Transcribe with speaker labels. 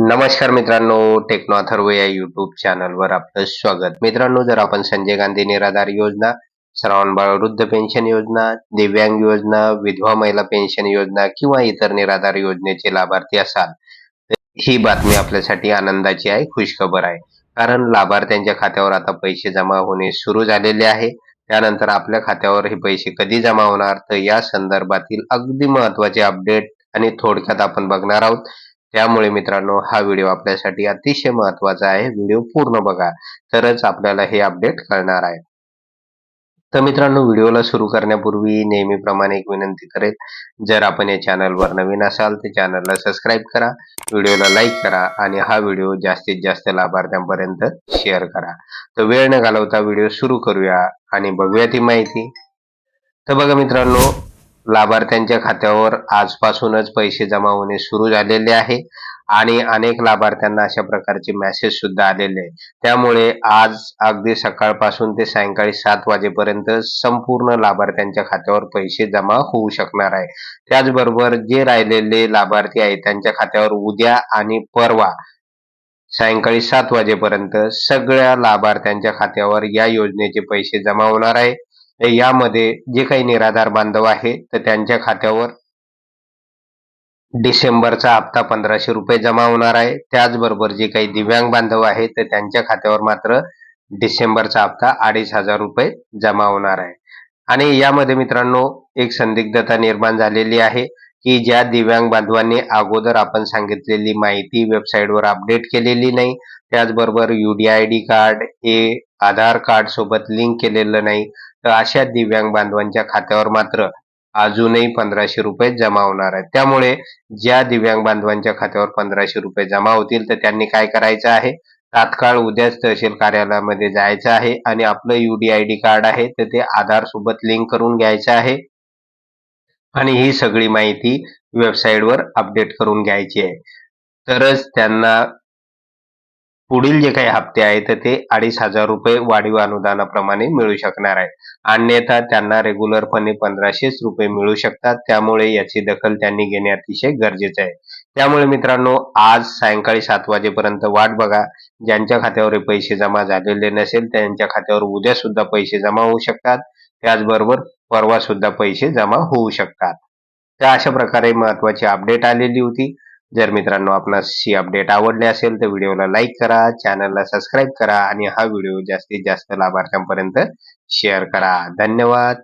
Speaker 1: नमस्कार मित्रांनो टेक्नो अथर्व या युट्यूब चॅनलवर आपलं स्वागत. मित्रांनो जर आपण संजय गांधी निराधार योजना श्रावण बाळ वृद्ध पेन्शन योजना दिव्यांग योजना विधवा महिला पेन्शन योजना किंवा इतर निराधार योजनेचे लाभार्थी असाल ही बातमी आपल्यासाठी आनंदाची आहे खुशखबर आहे. कारण लाभार्थ्यांच्या खात्यावर आता पैसे जमा होणे सुरू झालेले आहे. त्यानंतर आपल्या खात्यावर हे पैसे कधी जमा होणार? तर या संदर्भातील अगदी महत्त्वाचे अपडेट आणि थोडक्यात आपण बघणार आहोत. त्यामुळे मित्रांनो हा व्हिडिओ आपल्यासाठी अतिशय महत्त्वाचा आहे. व्हिडिओ पूर्ण बघा. तरच आपल्याला हे अपडेट कळणार आहे. तर मित्रांनो व्हिडिओला सुरू करण्यापूर्वी नेहमीप्रमाणे एक विनंती करेल जर आपण या चॅनलवर नवीन असाल तर चॅनलला सबस्क्राईब करा. व्हिडिओला लाईक करा आणि हा व्हिडिओ जास्तीत जास्त लाभार्थ्यांपर्यंत शेअर करा. तर वेळ न घालवता व्हिडिओ सुरू करूया आणि बघूया ती माहिती. तर बघा मित्रांनो लाभार्थ्यांच्या खात्यावर आजपासूनच पैसे जमा होणे सुरू झालेले आहे आणि अनेक लाभार्थ्यांना अशा प्रकारचे मेसेज सुद्धा आलेले आहे त्यामुळे आज अगदी सकाळपासून ते सायंकाळी सात वाजेपर्यंत संपूर्ण लाभार्थ्यांच्या खात्यावर पैसे जमा होऊ शकणार आहे. त्याचबरोबर जे राहिलेले लाभार्थी आहेत त्यांच्या खात्यावर उद्या आणि परवा सायंकाळी सात वाजेपर्यंत सगळ्या लाभार्थ्यांच्या खात्यावर या योजनेचे पैसे जमा होणार आहे. यामध्ये जे काही निराधार बांधव आहे तर त्यांच्या खात्यावर डिसेंबरचा हप्ता पंधराशे रुपये जमा होणार आहे. त्याचबरोबर जे काही दिव्यांग बांधव आहे तर त्यांच्या खात्यावर मात्र डिसेंबरचा हप्ता अडीच हजार रुपये जमा होणार आहे. आणि यामध्ये मित्रांनो एक संदिग्धता निर्माण झालेली आहे. की ज्या दिव्यांग बांधवांनी अगोदर आपण सांगितलेली माहिती वेबसाईटवर अपडेट केलेली नाही त्याचबरोबर युडीआयडी कार्ड हे आधार कार्ड सोबत लिंक केलेलं नाही तर अशा दिव्यांग बांधवांच्या खात्यावर मात्र अजूनही पंधराशे रुपये जमा होणार आहेत. त्यामुळे ज्या दिव्यांग बांधवांच्या खात्यावर पंधराशे रुपये जमा होतील तर त्यांनी काय करायचं आहे? तात्काळ उद्याच तहसील कार्यालयामध्ये जायचं आहे आणि आपलं युडीआयडी कार्ड आहे तर ते आधार सोबत लिंक करून घ्यायचं आहे. आणि ही सगळी माहिती वेबसाईटवर अपडेट करून घ्यायची आहे. तरच त्यांना पुढील जे काही हप्ते आहेत तर ते अडीच हजार रुपये वाढीव अनुदानाप्रमाणे मिळू शकणार आहे अन्यथा त्यांना रेग्युलरपणे पंधराशेच रुपये मिळू शकतात. त्यामुळे याची दखल त्यांनी घेणे अतिशय गरजेचे आहे. त्यामुळे मित्रांनो आज सायंकाळी सात वाजेपर्यंत वाट बघा. ज्यांच्या खात्यावर पैसे जमा झालेले नसेल त्यांच्या खात्यावर उद्या सुद्धा पैसे जमा होऊ शकतात. त्याचबरोबर परवा सुद्धा पैसे जमा होऊ शकतात. तर अशा प्रकारे महत्वाची अपडेट आलेली होती. जर मित्रांनो आपणास ही अपडेट आवडली असेल तर व्हिडिओला लाईक करा चॅनलला सबस्क्राईब करा आणि हा व्हिडिओ जास्तीत जास्त लाभार्थ्यांपर्यंत शेअर करा. धन्यवाद.